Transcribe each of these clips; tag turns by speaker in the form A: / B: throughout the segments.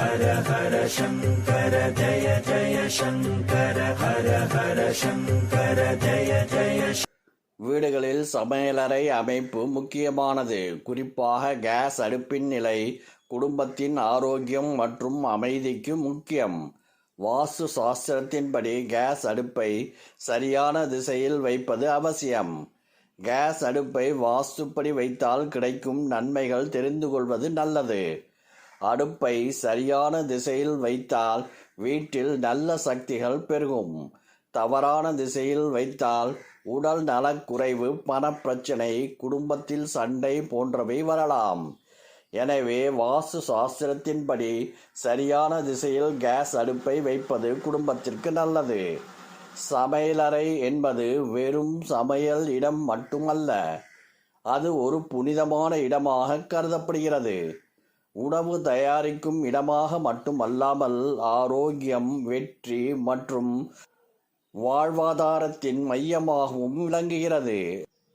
A: ஹர ஹர சங்கர ஜய ஜய சங்கர ஹர ஹர சங்கர ஜய ஜய
B: வீடுகளில் சமையலறை அமைப்பு முக்கியமானது. குறிப்பாக கேஸ் அடுப்பின் நிலை குடும்பத்தின் ஆரோக்கியம் மற்றும் அமைதிக்கு முக்கியம். வாஸ்து சாஸ்திரத்தின்படி கேஸ் அடுப்பை சரியான திசையில் வைப்பது அவசியம். கேஸ் அடுப்பை வாஸ்துப்படி வைத்தால் கிடைக்கும் நன்மைகள் தெரிந்து கொள்வது நல்லது. அடுப்பை சரியான திசையில் வைத்தால் வீட்டில் நல்ல சக்திகள் பெருகும். தவறான திசையில் வைத்தால் உடல் நலக்குறைவு பணப்பிரச்சனை குடும்பத்தில் சண்டை போன்றவை வரலாம். எனவே வாஸ்து சாஸ்திரத்தின்படி சரியான திசையில் கேஸ் அடுப்பை வைப்பது குடும்பத்திற்கு நல்லது. சமையலறை என்பது வெறும் சமையல் இடம் மட்டுமல்ல அது ஒரு புனிதமான இடமாக கருதப்படுகிறது. உணவு தயாரிக்கும் இடமாக மட்டுமல்லாமல் ஆரோக்கியம் வெற்றி மற்றும் வாழ்வாதாரத்தின் மையமாகவும் விளங்குகிறது.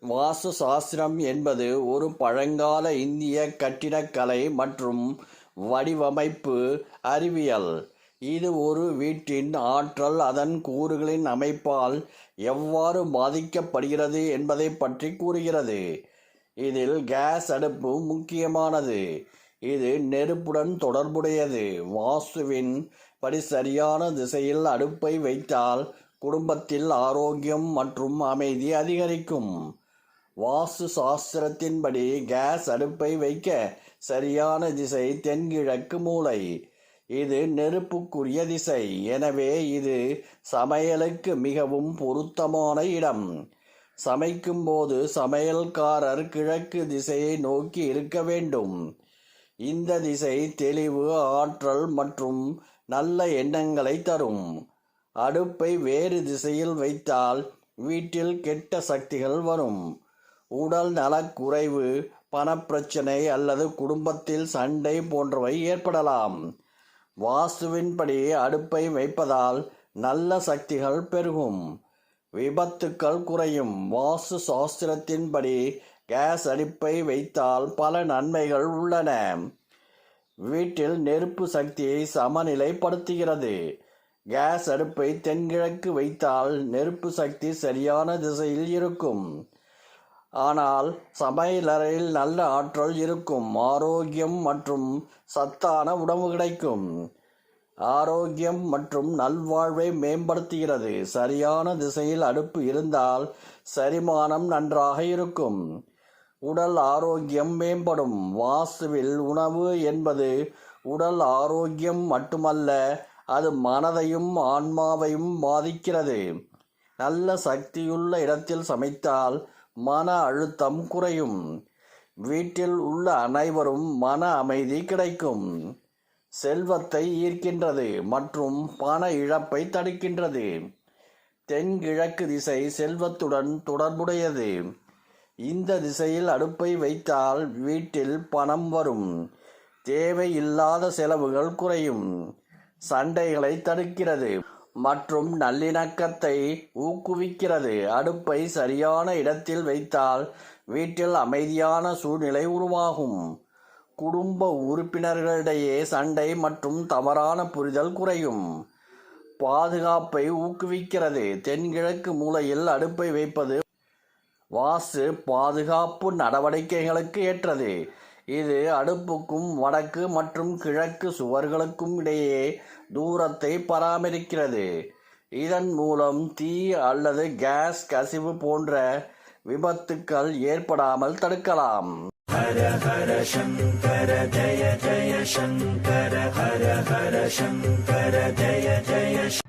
B: வாஸ்து சாஸ்திரம் என்பது ஒரு பழங்கால இந்திய கட்டிடக்கலை மற்றும் வடிவமைப்பு அறிவியல். இது ஒரு வீட்டின் ஆற்றல் அதன் கூறுகளின் அமைப்பால் எவ்வாறு பாதிக்கப்படுகிறது என்பதை பற்றி கூறுகிறது. இதில் கேஸ் அடுப்பு முக்கியமானது. இது நெருப்புடன் தொடர்புடையது. வாஸ்துவின் படி சரியான திசையில் அடுப்பை வைத்தால் குடும்பத்தில் ஆரோக்கியம் மற்றும் அமைதி அதிகரிக்கும். வாஸ்து சாஸ்திரத்தின்படி கேஸ் அடுப்பை வைக்க சரியான திசை தென்கிழக்கு மூளை இது நெருப்புக்குரிய திசை. எனவே இது சமையலுக்கு மிகவும் பொருத்தமான இடம். சமைக்கும்போது சமையல்காரர் கிழக்கு திசையை நோக்கி இருக்க வேண்டும். இந்த திசை தெளிவு ஆற்றல் மற்றும் நல்ல எண்ணங்களை தரும். அடுப்பை வேறு திசையில் வைத்தால் வீட்டில் கெட்ட சக்திகள் வரும். உடல் நலக்குறைவு பணப்பிரச்சனை அல்லது குடும்பத்தில் சண்டை போன்றவை ஏற்படலாம். வாஸ்துவின்படி அடுப்பை வைப்பதால் நல்ல சக்திகள் பெருகும். விபத்துக்கள் குறையும். வாஸ்து சாஸ்திரத்தின்படி கேஸ் அடுப்பை வைத்தால் பல நன்மைகள் உள்ளன. வீட்டில் நெருப்பு சக்தியை சமநிலைப்படுத்துகிறது. கேஸ் அடுப்பை தென்கிழக்கு வைத்தால் நெருப்பு சக்தி சரியான திசையில் இருக்கும். ஆனால் சமையலறையில் நல்ல ஆற்றல் இருக்கும். ஆரோக்கியம் மற்றும் சத்தான உணவு கிடைக்கும். ஆரோக்கியம் மற்றும் நல்வாழ்வை மேம்படுத்துகிறது. சரியான திசையில் அடுப்பு இருந்தால் செரிமானம் நன்றாக இருக்கும். உடல் ஆரோக்கியம் மேம்படும். வாசுவில் உணவு என்பது உடல் ஆரோக்கியம் மட்டுமல்ல அது மனதையும் ஆன்மாவையும் பாதிக்கிறது. நல்ல சக்தியுள்ள இடத்தில் சமைத்தால் மன அழுத்தம் குறையும். வீட்டில் உள்ள அனைவரும் மன அமைதி கிடைக்கும். செல்வத்தை ஈர்க்கின்றது மற்றும் பண இழப்பை தடுக்கின்றது. தென்கிழக்கு திசை செல்வத்துடன் தொடர்புடையது. இந்த திசையில் அடுப்பை வைத்தால் வீட்டில் பணம் வரும். தேவையில்லாத செலவுகள் குறையும். சண்டைகளை தடுக்கிறது. மற்றும் நல்லிணக்கத்தை ஊக்குவிக்கிறது. அடுப்பை சரியான இடத்தில் வைத்தால் வீட்டில் அமைதியான சூழ்நிலை உருவாகும். குடும்ப உறுப்பினர்களிடையே சண்டை மற்றும் தவறான புரிதல் குறையும். பாதுகாப்பை ஊக்குவிக்கிறது. தென்கிழக்கு மூலையில் அடுப்பை வைப்பது வாசு பாதுகாப்பு நடவடிக்கைகளுக்கு ஏற்றது. இது அடுப்புக்கும் வடக்கு மற்றும் கிழக்கு சுவர்களுக்கும் இடையே தூரத்தை பராமரிக்கிறது. இதன் மூலம் தீ அல்லது கேஸ் கசிவு போன்ற விபத்துக்கள் ஏற்படாமல் தடுக்கலாம்.
A: ஹர ஹர சங்கர ஜய ஜய சங்கர ஹர ஹர சங்கர ஜய ஜய